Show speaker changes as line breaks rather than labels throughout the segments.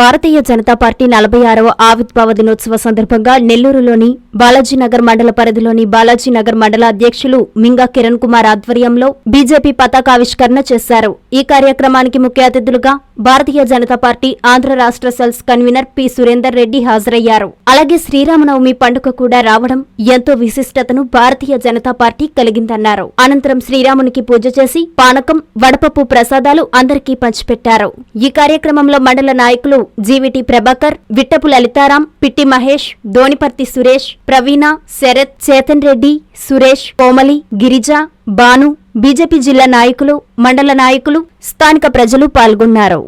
భారతీయ Janata party నలభై ఆరవ ఆవిర్భావ దినోత్సవ సందర్భంగా నెల్లూరులోని బాలాజీనగర్ మండల పరిధిలోని బాలాజీనగర్ మండల అధ్యక్షులు మింగా కిరణ్ కుమార్ ఆధ్వర్యంలో బీజేపీ పతాకావిష్కరణ చేశారు. ఈ కార్యక్రమానికి ముఖ్య అతిథులుగా భారతీయ జనతా పార్టీ ఆంధ్ర రాష్ట్ర cells convener P. Surender Reddy హాజరయ్యారు. అలాగే శ్రీరామనవమి పండుగ కూడా రావడం ఎంతో విశిష్టతను భారతీయ జనతా పార్టీ కలిగిందన్నారు. అనంతరం శ్రీరామునికి పూజ చేసి పానకం వడపప్పు ప్రసాదాలు అందరికీ పంచిపెట్టారు. ఈ కార్యక్రమంలో మండల నాయకులు జీవిటి ప్రభాకర్ విట్టపు లలితారాం పిట్టి మహేష్ దోనిపర్తి సురేష్ ప్రవీణ శరత్ చేతన్ రెడ్డి సురేష్ కోమలి గిరిజ బాను బీజేపీ జిల్లా నాయకులు మండల నాయకులు స్థానిక ప్రజలు పాల్గొన్నారు.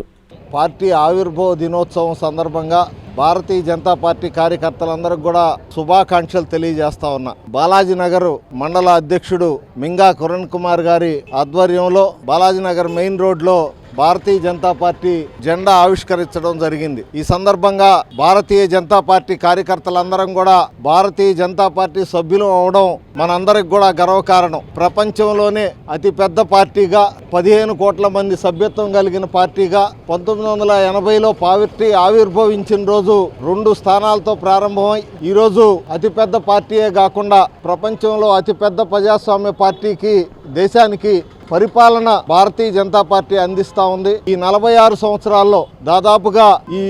పార్టీ ఆవిర్భావ దినోత్సవం సందర్భంగా భారతీయ జనతా పార్టీ కార్యకర్తలందరికి కూడా శుభాకాంక్షలు తెలియజేస్తా ఉన్నా. బాలాజీనగర్ మండల అధ్యక్షుడు మింగా కిరణ్ కుమార్ గారి ఆధ్వర్యంలో బాలాజీనగర్ మెయిన్ రోడ్లో భారతీయ జనతా పార్టీ జెండా ఆవిష్కరించడం జరిగింది. ఈ సందర్భంగా భారతీయ జనతా పార్టీ కార్యకర్తలందరం కూడా భారతీయ జనతా పార్టీ సభ్యులు అవడం మనందరికి కూడా గర్వకారణం ప్రపంచంలోనే అతిపెద్ద పార్టీగా పదిహేను కోట్ల మంది సభ్యత్వం కలిగిన పార్టీగా పంతొమ్మిది వందల ఎనభైలో పావర్టీ ఆవిర్భవించిన రోజు రెండు స్థానాలతో ప్రారంభమై ఈరోజు అతిపెద్ద పార్టీయే కాకుండా ప్రపంచంలో అతిపెద్ద ప్రజాస్వామ్య పార్టీకి దేశానికి పరిపాలన భారతీయ జనతా పార్టీ అందిస్తా ఉంది. ఈ నలభై ఆరు సంవత్సరాల్లో దాదాపుగా ఈ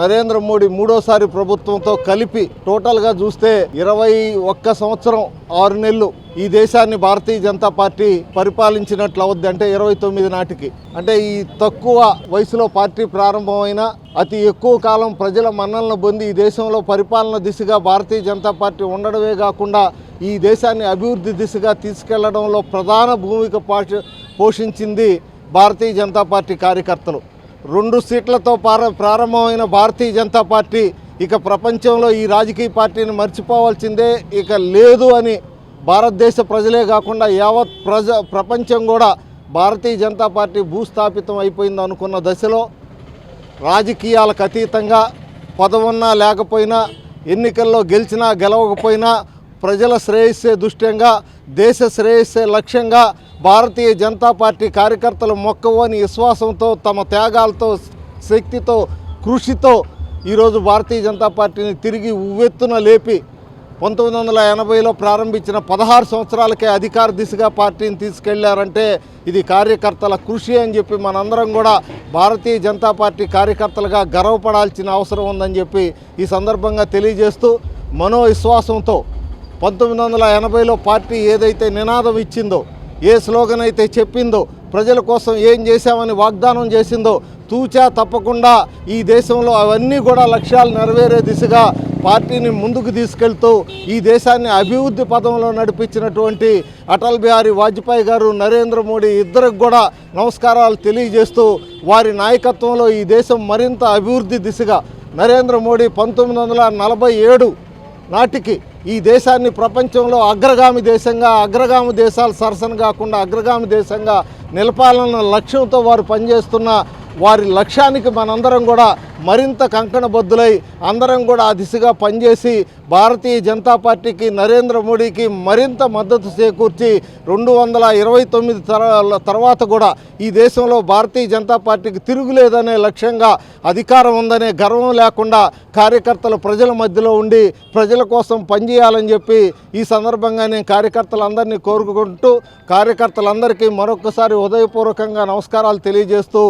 నరేంద్ర మోడీ మూడోసారి ప్రభుత్వంతో కలిపి టోటల్గా చూస్తే ఇరవై ఒక్క సంవత్సరం ఆరు నెలలు ఈ దేశాన్ని భారతీయ జనతా పార్టీ పరిపాలించినట్లు అవుద్ది. అంటే ఇరవై తొమ్మిది నాటికి. అంటే ఈ తక్కువ వయసులో పార్టీ ప్రారంభమైన అతి ఎక్కువ కాలం ప్రజల మన్నలను పొంది ఈ దేశంలో పరిపాలన దిశగా భారతీయ జనతా పార్టీ ఉండడమే కాకుండా ఈ దేశాన్ని అభివృద్ధి దిశగా తీసుకెళ్ళడంలో ప్రధాన భూమిక పోషించింది భారతీయ జనతా పార్టీ కార్యకర్తలు. రెండు సీట్లతో ప్రారంభమైన భారతీయ జనతా పార్టీ ఇక ప్రపంచంలో ఈ రాజకీయ పార్టీని మర్చిపోవాల్సిందే ఇక లేదు అని భారతదేశ ప్రజలే కాకుండా యావత్ ప్రజ ప్రపంచం కూడా భారతీయ జనతా పార్టీ భూస్థాపితం అయిపోయింది అనుకున్న దశలో రాజకీయాలకు అతీతంగా పదవున్నా లేకపోయినా ఎన్నికల్లో గెలిచినా గెలవకపోయినా ప్రజల శ్రేయస్సే దృష్ట్యంగా దేశ శ్రేయస్సే లక్ష్యంగా భారతీయ జనతా పార్టీ కార్యకర్తలు మొక్కవని విశ్వాసంతో తమ త్యాగాలతో శక్తితో కృషితో ఈరోజు భారతీయ జనతా పార్టీని తిరిగి ఉవ్వెత్తున లేపి పంతొమ్మిది వందల ఎనభైలో ప్రారంభించిన పదహారు సంవత్సరాలకే అధికార దిశగా పార్టీని తీసుకెళ్ళారంటే ఇది కార్యకర్తల కృషి అని చెప్పి మనందరం కూడా భారతీయ జనతా పార్టీ కార్యకర్తలుగా గర్వపడాల్సిన అవసరం ఉందని చెప్పి ఈ సందర్భంగా తెలియజేస్తూ మనోవిశ్వాసంతో పంతొమ్మిది వందల ఎనభైలో పార్టీ ఏదైతే నినాదం ఇచ్చిందో ఏ స్లోగన్ అయితే చెప్పిందో ప్రజల కోసం ఏం చేశామని వాగ్దానం చేసిందో తూచా తప్పకుండా ఈ దేశంలో అవన్నీ కూడా లక్ష్యాలు నెరవేరే దిశగా పార్టీని ముందుకు తీసుకెళ్తూ ఈ దేశాన్ని అభివృద్ధి పదంలో నడిపించినటువంటి అటల్ బిహారీ వాజ్పేయి గారు నరేంద్ర మోడీ ఇద్దరికి కూడా నమస్కారాలు తెలియజేస్తూ వారి నాయకత్వంలో ఈ దేశం మరింత అభివృద్ధి దిశగా నరేంద్ర మోడీ పంతొమ్మిది వందల నలభై ఏడు నాటికి ఈ దేశాన్ని ప్రపంచంలో అగ్రగామి దేశంగా అగ్రగామి దేశాలు సరసన కాకుండా అగ్రగామి దేశంగా నిలపాలన్న లక్ష్యంతో వారు పనిచేస్తున్న వారి లక్ష్యానికి మనందరం కూడా మరింత కంకణబద్దులై అందరం కూడా ఆ దిశగా పనిచేసి భారతీయ జనతా పార్టీకి నరేంద్ర మోడీకి మరింత మద్దతు చేకూర్చి రెండు వందల ఇరవై తొమ్మిది తర తర్వాత కూడా ఈ దేశంలో భారతీయ జనతా పార్టీకి తిరుగులేదనే లక్ష్యంగా అధికారం ఉందనే గర్వం లేకుండా కార్యకర్తలు ప్రజల మధ్యలో ఉండి ప్రజల కోసం పనిచేయాలని చెప్పి ఈ సందర్భంగా నేను కార్యకర్తలందరినీ కోరుకుంటూ కార్యకర్తలందరికీ మరొకసారి హృదయపూర్వకంగా నమస్కారాలు తెలియజేస్తూ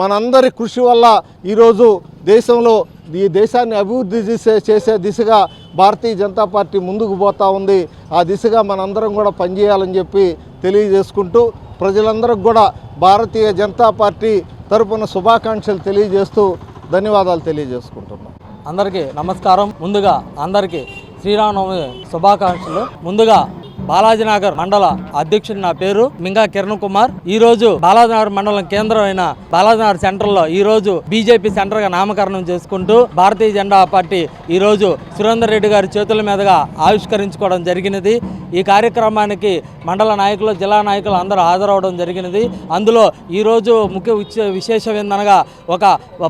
మనందరి కృషి వల్ల ఈరోజు దేశంలో ఈ దేశాన్ని అభివృద్ధి చేసే చేసే దిశగా భారతీయ జనతా పార్టీ ముందుకు పోతా ఉంది. ఆ దిశగా మనందరం కూడా పనిచేయాలని చెప్పి తెలియజేసుకుంటూ ప్రజలందరికి కూడా భారతీయ జనతా పార్టీ తరపున శుభాకాంక్షలు తెలియజేస్తూ ధన్యవాదాలు తెలియజేసుకుంటున్నాం.
అందరికీ నమస్కారం. ముందుగా అందరికీ శ్రీరామనవమి శుభాకాంక్షలు. ముందుగా బాలాజీనగర్ మండల అధ్యక్షుడు నా పేరు మింగా కిరణ్ కుమార్. ఈ రోజు బాలాజీనగర్ మండలం కేంద్రమైన బాలాజీనగర్ సెంటర్లో ఈ రోజు బీజేపీ సెంటర్గా నామకరణం చేసుకుంటూ భారతీయ జెండా పార్టీ ఈ రోజు సురేందర్ రెడ్డి గారి చేతుల మీదుగా ఆవిష్కరించుకోవడం జరిగినది. ఈ కార్యక్రమానికి మండల నాయకులు జిల్లా నాయకులు అందరూ హాజరవడం జరిగినది. అందులో ఈరోజు ముఖ్య విశేషం ఏందనగా ఒక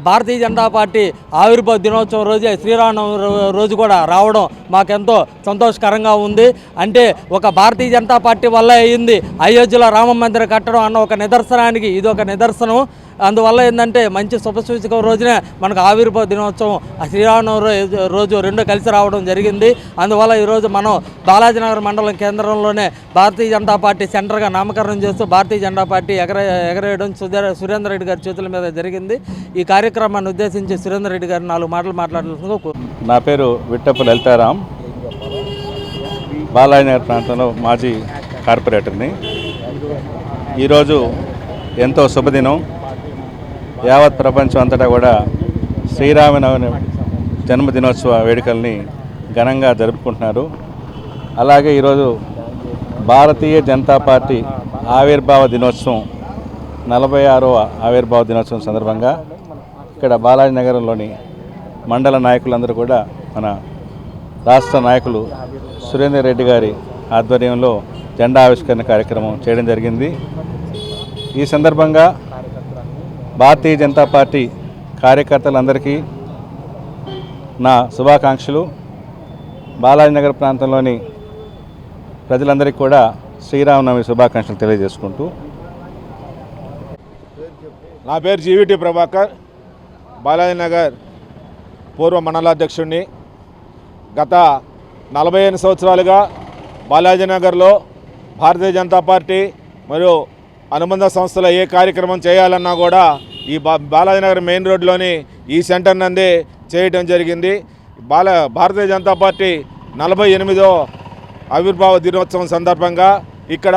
భారతీయ జనతా పార్టీ ఆవిర్భావ దినోత్సవం రోజే శ్రీరామనవమి రోజు కూడా రావడం మాకెంతో సంతోషకరంగా ఉంది. అంటే ఒక ఒక భారతీయ జనతా పార్టీ వల్ల అయ్యింది అయోధ్యలో రామ మందిరం కట్టడం అన్న ఒక నిదర్శనానికి ఇది ఒక నిదర్శనం. అందువల్ల ఏంటంటే మంచి శుభసూచక రోజునే మనకు ఆవిర్భావ దినోత్సవం శ్రీరామనవమి రోజు- రెండో రెండు కలిసి రావడం జరిగింది. అందువల్ల ఈరోజు మనం బాలాజీనగర్ మండలం కేంద్రంలోనే భారతీయ జనతా పార్టీ సెంటర్గా నామకరణం చేస్తూ భారతీయ జనతా పార్టీ ఎగర ఎగరేయడం సురేందర్ రెడ్డి గారి చేతుల మీద జరిగింది. ఈ కార్యక్రమాన్ని ఉద్దేశించి సురేందర్ రెడ్డి గారు నాలుగు మాటలు మాట్లాడుతుందిగా
నా పేరు విట్టపు లలితారాం. బాలాజీనగర్ ప్రాంతంలో మాజీ కార్పొరేటర్ని. ఈరోజు ఎంతో శుభదినం. యావత్ ప్రపంచం అంతటా కూడా శ్రీరామనవమి జన్మదినోత్సవ వేడుకల్ని ఘనంగా జరుపుకుంటున్నారు. అలాగే ఈరోజు భారతీయ జనతా పార్టీ ఆవిర్భావ దినోత్సవం నలభై ఆరవ ఆవిర్భావ దినోత్సవం సందర్భంగా ఇక్కడ బాలాజీ నగరంలోని మండల నాయకులందరూ కూడా మన రాష్ట్ర నాయకులు సురేందర్ రెడ్డి గారి ఆధ్వర్యంలో జెండా ఆవిష్కరణ కార్యక్రమం చేయడం జరిగింది. ఈ సందర్భంగా భారతీయ జనతా పార్టీ కార్యకర్తలందరికీ నా శుభాకాంక్షలు. బాలాజీనగర్ ప్రాంతంలోని ప్రజలందరికీ కూడా శ్రీరామనవమి శుభాకాంక్షలు తెలియజేసుకుంటూ.
నా పేరు జీవిటి ప్రభాకర్. బాలాజీనగర్ పూర్వ మండలాధ్యక్షుడిని. గత నలభై ఎనిమిది సంవత్సరాలుగా బాలాజీనగర్లో భారతీయ జనతా పార్టీ మరియు అనుబంధ సంస్థల ఏ కార్యక్రమం చేయాలన్నా కూడా ఈ బా బాలాజీనగర్ మెయిన్ రోడ్లోని ఈ సెంటర్ నందే చేయటం జరిగింది. బాల భారతీయ జనతా పార్టీ నలభై ఎనిమిదో ఆవిర్భావ దినోత్సవం సందర్భంగా ఇక్కడ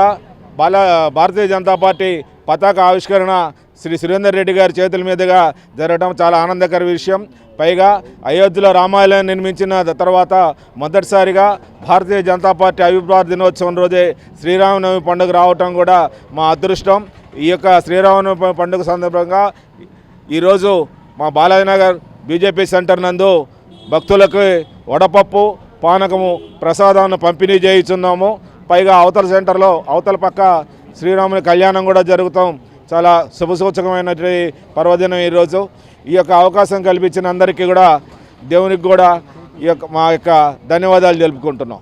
బాల భారతీయ జనతా పార్టీ పతాక ఆవిష్కరణ శ్రీ సురేందర్ రెడ్డి గారి చేతుల మీదుగా జరగడం చాలా ఆనందకర విషయం. పైగా అయోధ్యలో రామాయణం నిర్మించిన తర్వాత మొదటిసారిగా భారతీయ జనతా పార్టీ అభిప్రాయ దినోత్సవం రోజే శ్రీరామనవమి పండుగ రావటం కూడా మా అదృష్టం. ఈ యొక్క శ్రీరామనవమి పండుగ సందర్భంగా ఈరోజు మా బాలాజీనగర్ బీజేపీ సెంటర్ నందు భక్తులకు వడపప్పు పానకము ప్రసాదాన్ని పంపిణీ చేయుచున్నాము. పైగా అవతల సెంటర్లో అవతల పక్క శ్రీరాముని కళ్యాణం కూడా జరుగుతాం. చాలా శుభసూచకమైనటువంటి పర్వదినం ఈరోజు. ఈ యొక్క అవకాశం కల్పించిన అందరికీ కూడా దేవునికి కూడా ఈ యొక్క మా యొక్క ధన్యవాదాలు తెలుపుకుంటున్నాం.